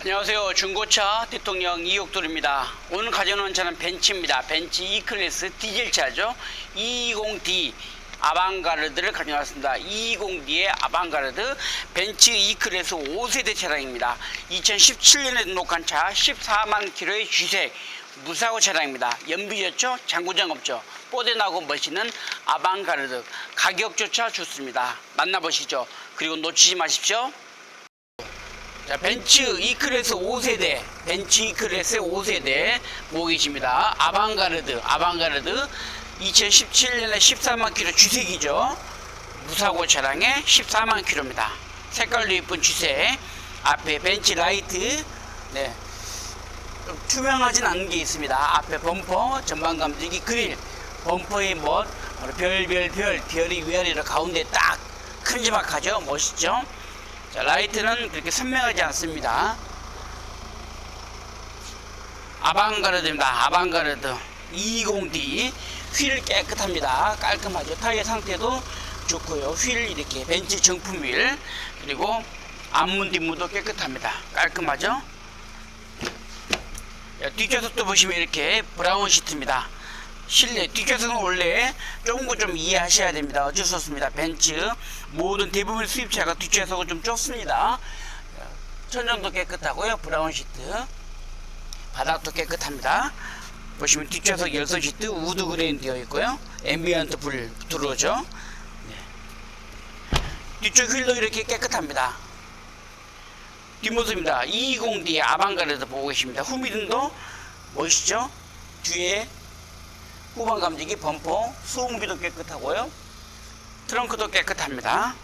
안녕하세요. 중고차 대통령 이옥돌입니다. 오늘 가져온 차는 벤츠입니다. 벤츠 E클래스 디젤차죠. 220D 아방가르드를 가져왔습니다. 220D의 아방가르드 벤츠 E클래스 5세대 차량입니다. 2017년에 등록한 차 14만 킬로의 주색 무사고 차량입니다. 연비졌죠? 장구장 없죠? 뽀대나고 멋있는 아방가르드 가격조차 좋습니다. 만나보시죠. 그리고 놓치지 마십시오. 자, 벤츠 E클래스 5세대, 벤츠 E클래스 5세대 보고 계십니다. 아방가르드, 아방가르드 2017년에 14만 킬로 주색이죠. 무사고 차량에 14만 킬로입니다. 색깔도 이쁜 주색. 앞에 벤츠 라이트, 네. 좀 투명하진 않은 게 있습니다. 앞에 범퍼, 전방 감지기 그릴, 범퍼의 멋, 바로 별, 별, 별, 별이 위아래로 가운데 딱 큼지막하죠. 멋있죠. 자, 라이트는 그렇게 선명하지 않습니다. 아방가르드입니다. 아방가르드 20D 휠 깨끗합니다. 깔끔하죠. 타이어 상태도 좋고요. 휠 이렇게 벤츠 정품 휠 그리고 앞문 뒷문도 깨끗합니다. 깔끔하죠. 자, 뒷좌석도 보시면 이렇게 브라운 시트입니다. 실내 뒷좌석은 원래 좁은 거 좀 이해하셔야 됩니다. 어쩔 수 없습니다. 벤츠 모든 대부분 수입차가 뒷좌석은 좀 좁습니다. 천정도 깨끗하고요. 브라운 시트 바닥도 깨끗합니다. 보시면 뒷좌석 열선 시트 우드 그레인 되어 있고요. 앰비언트 불 들어오죠. 네. 뒤쪽 휠도 이렇게 깨끗합니다. 뒷모습입니다. 220D 아방가르드 보고 계십니다. 후미등도 멋있죠? 뒤에 후방 감지기 범퍼 소음기도 깨끗하고요. 트렁크도 깨끗합니다.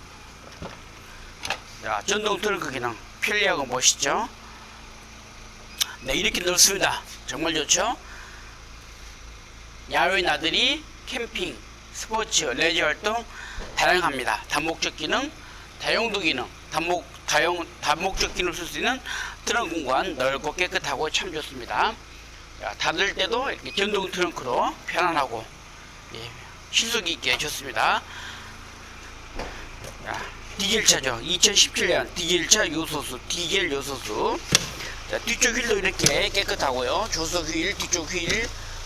자, 전동 트렁크 기능 편리하고 멋있죠? 네, 이렇게 넓습니다. 정말 좋죠? 야외 나들이, 캠핑, 스포츠, 레저 활동 다양합니다. 다목적 기능, 다용도 기능, 다목, 다용, 다목적 기능을 쓸수 있는 트렁크 공간 넓고 깨끗하고 참 좋습니다. 자, 닫을 때도 이렇게 전동 트렁크로 편안하고 예, 실속 있게 좋습니다. 자, 디젤차죠. 2017년 디젤차 요소수, 디젤 요소수. 자, 뒤쪽 휠도 이렇게 깨끗하고요. 조속 휠, 뒤쪽 휠,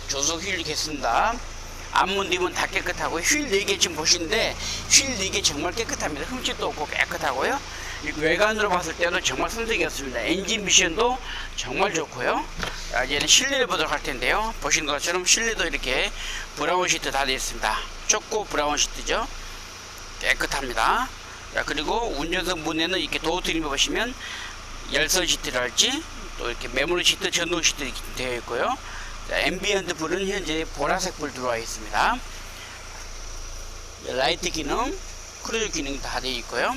조속 휠 겠습니다. 앞문 뒤문 다 깨끗하고 휠 4개 지금 보시는데 휠 4개 정말 깨끗합니다. 흠집도 없고 깨끗하고요. 외관으로 봤을 때도 정말 선색이었습니다. 엔진 미션도 정말 좋고요. 자, 이제는 실내를 보도록 할 텐데요. 보시는 것처럼 실내도 이렇게 브라운 시트 다 되어 있습니다. 초코 브라운 시트죠. 깨끗합니다. 자, 그리고 운전석 문에는 이렇게 도어 트림 보시면 열선 시트랄지 또 이렇게 메모리 시트, 전동 시트 이렇게 되어 있고요. 자, 앰비언트 불은 현재 보라색 불 들어와 있습니다. 라이트 기능, 크루즈 기능 다 되어 있고요.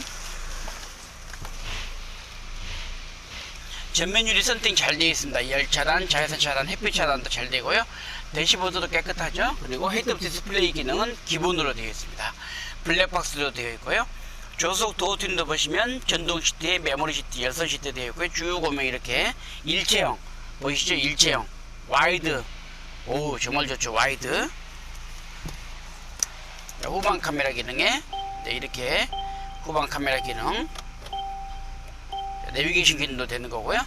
전면 유리 선팅 잘 되어 있습니다. 열 차단, 자외선 차단, 햇빛 차단도 잘 되고요. 대시보드도 깨끗하죠. 그리고 헤드업 디스플레이 기능은 기본으로 되어 있습니다. 블랙박스도 되어 있고요. 조속 도어 튠도 보시면 전동 시트에 메모리 시트, 열선 시트 되어 있고요. 주요 고명 이렇게 일체형 보이시죠? 일체형 와이드 오 정말 좋죠 와이드 자, 후방 카메라 기능에 네, 이렇게 후방 카메라 기능 자, 내비게이션 기능도 되는 거고요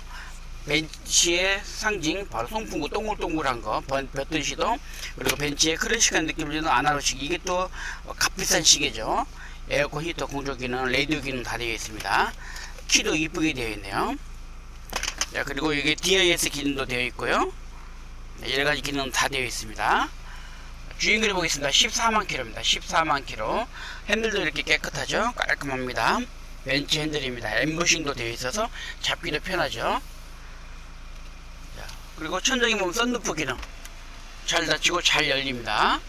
벤치의 상징 바로 송풍구 동글동글한 거 번- 볕든 시동 그리고 벤치의 클래식한 느낌을 주는 아날로식 이게 또 값비싼 시계죠 에어컨 히터 공조 기능 레디오 기능 다 되어 있습니다 키도 이쁘게 되어 있네요 자 그리고 이게 DIS 기능도 되어 있고요 네, 여러 가지 기능 다 되어 있습니다. 주행거리 보겠습니다. 14만 킬로입니다. 14만 킬로. 핸들도 이렇게 깨끗하죠. 깔끔합니다. 벤치 핸들입니다. 엠보싱도 되어 있어서 잡기도 편하죠. 자, 그리고 천정에 보면 썬루프 기능 잘 닫히고 잘 열립니다.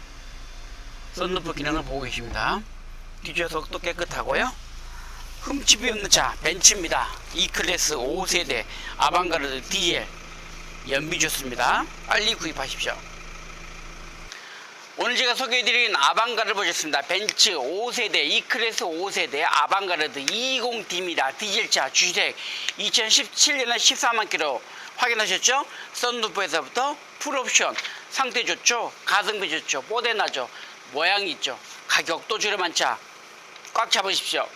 썬루프 기능을 보고 계십니다. 뒷좌석도 깨끗하고요. 흠집이 없는 차 벤츠입니다. E클래스 5세대 아방가르드 디젤 연비 좋습니다. 빨리 구입하십시오. 오늘 제가 소개해드린 아방가를 보셨습니다. 벤츠 5세대, E클래스 5세대 아방가르드 220D입니다. 디젤차 주색 2017년에 14만 킬로 확인하셨죠? 썬루프에서부터 풀옵션 상태 좋죠? 가성비 좋죠? 뽀대 나죠? 모양이 있죠? 가격도 저렴한 차 꽉 잡으십시오.